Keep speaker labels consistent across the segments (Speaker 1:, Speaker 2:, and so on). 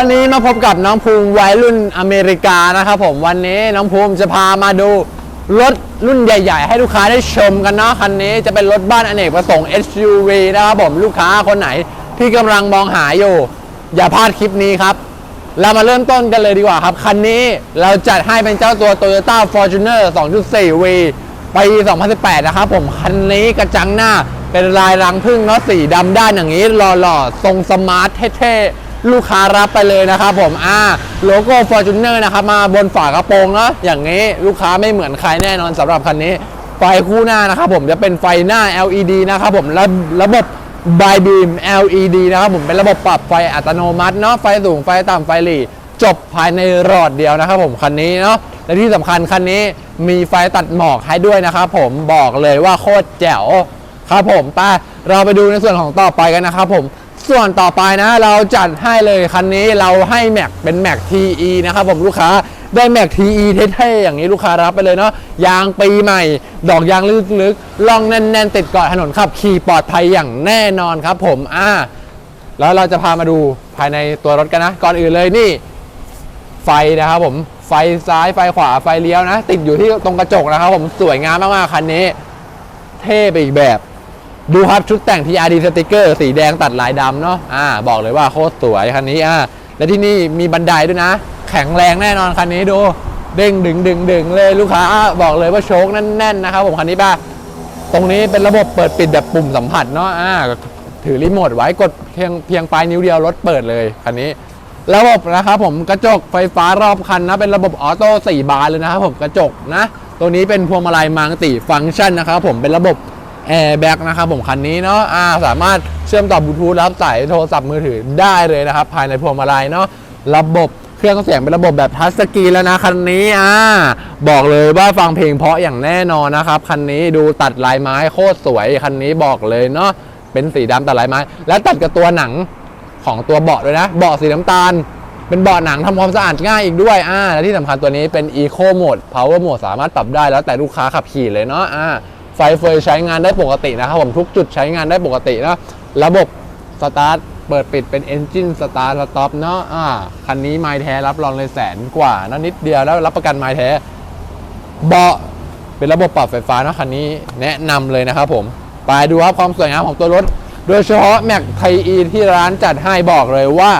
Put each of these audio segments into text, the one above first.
Speaker 1: วันนี้มาพบกับน้องภูมิวัยรุ่นอเมริกานะครับผมวันนี้น้องภูมิจะพามาดูรถรุ่นใหญ่ ๆ ให้ลูกค้าได้ชมกันเนาะคันนี้จะเป็นรถบ้านอเนกประสงค์ SUV นะครับผมลูกค้าคนไหนที่กำลังมองหาอยู่ อย่าพลาดคลิปนี้ครับ เรามาเริ่มต้นกันเลยดีกว่าครับ คันนี้เราจัดให้เป็นเจ้าตัว Toyota Fortuner 2.4V ปี 2018 นะครับผมคันนี้กระจังหน้าเป็นลายรังพึ่งเนาะสีดำด้านอย่างนี้หล่อๆทรงสมาร์ทเท่ๆ ลูกค้ารับไปเลยนะครับผมอ่าโลโก้ Fortuner นะครับมาบนฝากระโปรงเนาะอย่างนี้ลูกค้าไม่เหมือนใครแน่นอนสำหรับคันนี้ ไฟคู่หน้านะครับผมจะเป็นไฟหน้า LED นะครับผมและระบบบ y beam LED นะครับผมเป็นระบบปรับไฟอัตโนมัติเนาะไฟสูงไฟต่ำไฟหลีจบภายในรอดเดียวนะครับผมคันนี้เนาะและที่สำคัญคันนี้มีไฟตัดหมอกให้ด้วยนะครับผมบอกเลยว่าโคตรแจ๋วครับผมไปเราไปดูในส่วนของต่อไปกันนะครับผม ส่วนต่อไปนะเราจัดให้เลยคันนี้เราให้แม็กเป็นแม็ก TE นะครับผมลูกค้าได้แม็ก TE เท่ๆอย่างนี้ลูกค้ารับไปเลยเนาะยางปีใหม่ ดอกยางลึกๆล่องแน่นๆ ติดเกาะถนนขับขี่ปลอดภัยอย่างแน่นอนครับผมอ่าแล้วเราจะพามาดูภายในตัวรถกันนะ ก่อนอื่นเลยนี่ ไฟนะครับผมไฟซ้ายไฟขวาไฟเลี้ยวนะ ติดอยู่ที่ตรงกระจกนะครับผมสวยงามมากๆคันนี้ เท่ไปอีกแบบ ดูครับชุดแต่ง TRD สติกเกอร์สีแดงตัดลายดำเนาะอ่าบอกเลยว่าโคตรสวยคันนี้อ่าและที่นี่มีบันไดด้วยนะ แข็งแรงแน่นอนคันนี้ดูเด้งดึงดึงดึงเลยลูกค้าบอกเลยว่าโชคแน่นๆนะครับผมคันนี้ป่ะตรงนี้เป็นระบบเปิดปิดแบบปุ่มสัมผัสเนาะอ่าถือรีโมทไว้กดเพียงเพียงปลายนิ้วเดียวรถเปิดเลยคันนี้ ระบบนะครับผมกระจกไฟฟ้ารอบคันนะเป็นระบบออโต้4บานเลยนะครับผมกระจกนะ ตัวนี้เป็นพวงมาลัยมังติฟังก์ชันนะครับผมเป็นระบบ แอร์แบ็กนะครับผมคันนี้เนาะอ่าสามารถเชื่อมต่อบลูทูธรับสายโทรศัพท์มือถือได้เลยนะครับ ภายในพวงมาลัยเนาะระบบเครื่องเสียงเป็นระบบแบบทัชสกรีนแล้วนะคันนี้อ่าบอกเลยว่าฟังเพลงเพราะอย่างแน่นอนนะครับคันนี้ดูตัดลายไม้โคตรสวยคันนี้บอกเลยเนาะเป็นสีดำตัดลายไม้ และตัดกับตัวหนังของตัวเบาะด้วยนะเบาะสีน้ำตาล เป็นเบาะหนังทำความสะอาดง่ายอีกด้วยอ่าและที่สำคัญตัวนี้เป็น Eco Mode Power Mode สามารถปรับได้แล้วแต่ลูกค้าขับขี่เลยเนาะอ่า ไฟเฟยใช้งานได้ปกตินะครับผมทุกจุดใช้งานได้ปกตินะระบบสตาร์ทเปิดปิดเป็น Engine Start Stop เนาะอ่าคันนี้ไม้แท้รับรองเลยแสนกว่านะนิดเดียวแล้วรับประกันไม้แท้เบาะเป็นระบบปรับไฟฟ้านะคันนี้แนะนำเลยนะครับผมไปดูครับความสวยงามของตัวรถ โดยเฉพาะแม็กไทอีที่ร้านจัดให้บอกเลยว่า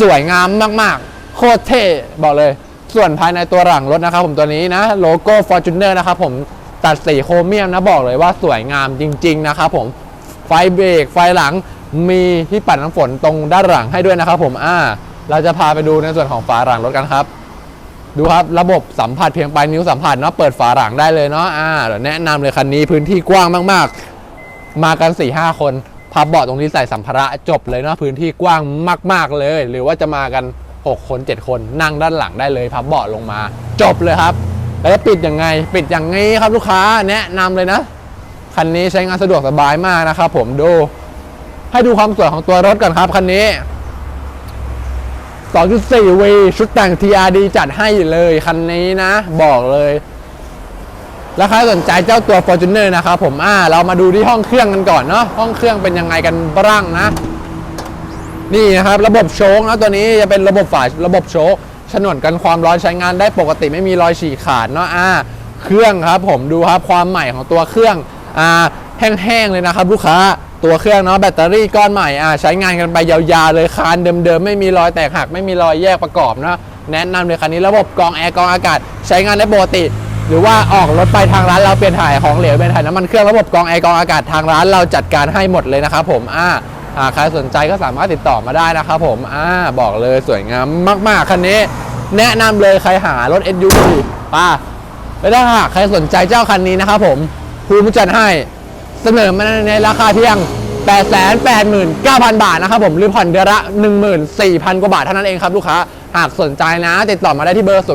Speaker 1: สวยงามมากๆ โคตรเท่บอกเลย ส่วนภายในตัวหลังรถนะครับผมตัวนี้นะโลโก้ Fortuner นะครับผม ตัดสีโครเมียมนะบอกเลยว่าสวยงามจริง ๆ นะครับผมไฟเบรกไฟหลังมีที่ปัดน้ำฝนตรงด้านหลังให้ด้วยนะครับผมอ่าเราจะพาไปดูในส่วนของฝาหลังรถกันครับดูครับระบบสัมผัสเพียงปลายนิ้วสัมผัสเนาะเปิดฝาหลังได้เลยเนาะอ่าเดี๋ยวแนะนำเลยคันนี้พื้นที่กว้างมากๆ มากัน4ี่ห้าคนพับเบาะตรงนี้ใส่สัมภาระจบเลยเนาะพื้นที่กว้างมาก ๆเลย หรือว่าจะมากัน 6 คน 7 คนนั่งด้านหลังได้เลย พับเบาะลงมา จบเลยครับ แล้วจะปิดยังไง ปิดอย่างนี้ครับลูกค้าแนะนำเลยนะ คันนี้ใช้งานสะดวกสบายมากนะครับผมดู ให้ดูความสวยของตัวรถก่อนครับคันนี้ 2.4V ชุดแต่ง TRD จัดให้เลยคันนี้นะ บอกเลยแล้วใครสนใจเจ้าตัว Fortuner นะครับผมอ่าเรามาดูที่ห้องเครื่องกันก่อนเนาะห้องเครื่องเป็นยังไงกันบ้างนะ นี่นะครับ ระบบโชคนะตัวนี้จะเป็นระบบฝาระบบโชค ฉนวนกันความร้อนใช้งานได้ปกติไม่มีรอยฉีกขาดเนาะอ่าเครื่องครับผมดูครับความใหม่ของตัวเครื่องอ่าแห้งๆเลยนะครับลูกค้าตัวเครื่องเนาะแบตเตอรี่ก้อนใหม่อ่าใช้งานกันไปยาวๆเลยคานเดิมๆไม่มีรอยแตกหักไม่มีรอยแยกประกอบนะแนะนำเลยคันนี้ระบบกรองแอร์กรองอากาศ ใช้งานได้ปกติ หรือว่าออกรถไปทางร้านเราเปลี่ยนถ่ายของเหลวเป็นถ่ายน้ำมันเครื่องระบบกรองแอร์กรองอากาศทางร้านเราจัดการให้หมดเลยนะครับผมอ่าอ่าใครสนใจก็สามารถติดต่อมาได้นะครับผมอ่าบอกเลยสวยงามมากๆคันนี้ แนะนำเลยใครหารถ SUV ป้าแล้วถ้าหากใครสนใจเจ้าคันนี้นะครับผมภูมิจัดให้เสนอมาในราคาเพียง 889,000 บาทนะครับผมหรือผ่อนเดือนละ 14,000 กว่าบาทเท่านั้นเองครับลูกค้า หากสนใจนะ ติดต่อมาได้ที่เบอร์ 090894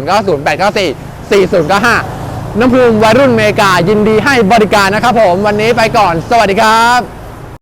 Speaker 1: 4095 น้ำพึ่งวัยรุ่นเมกายินดีให้บริการนะครับผมวันนี้ไปก่อน สวัสดีครับ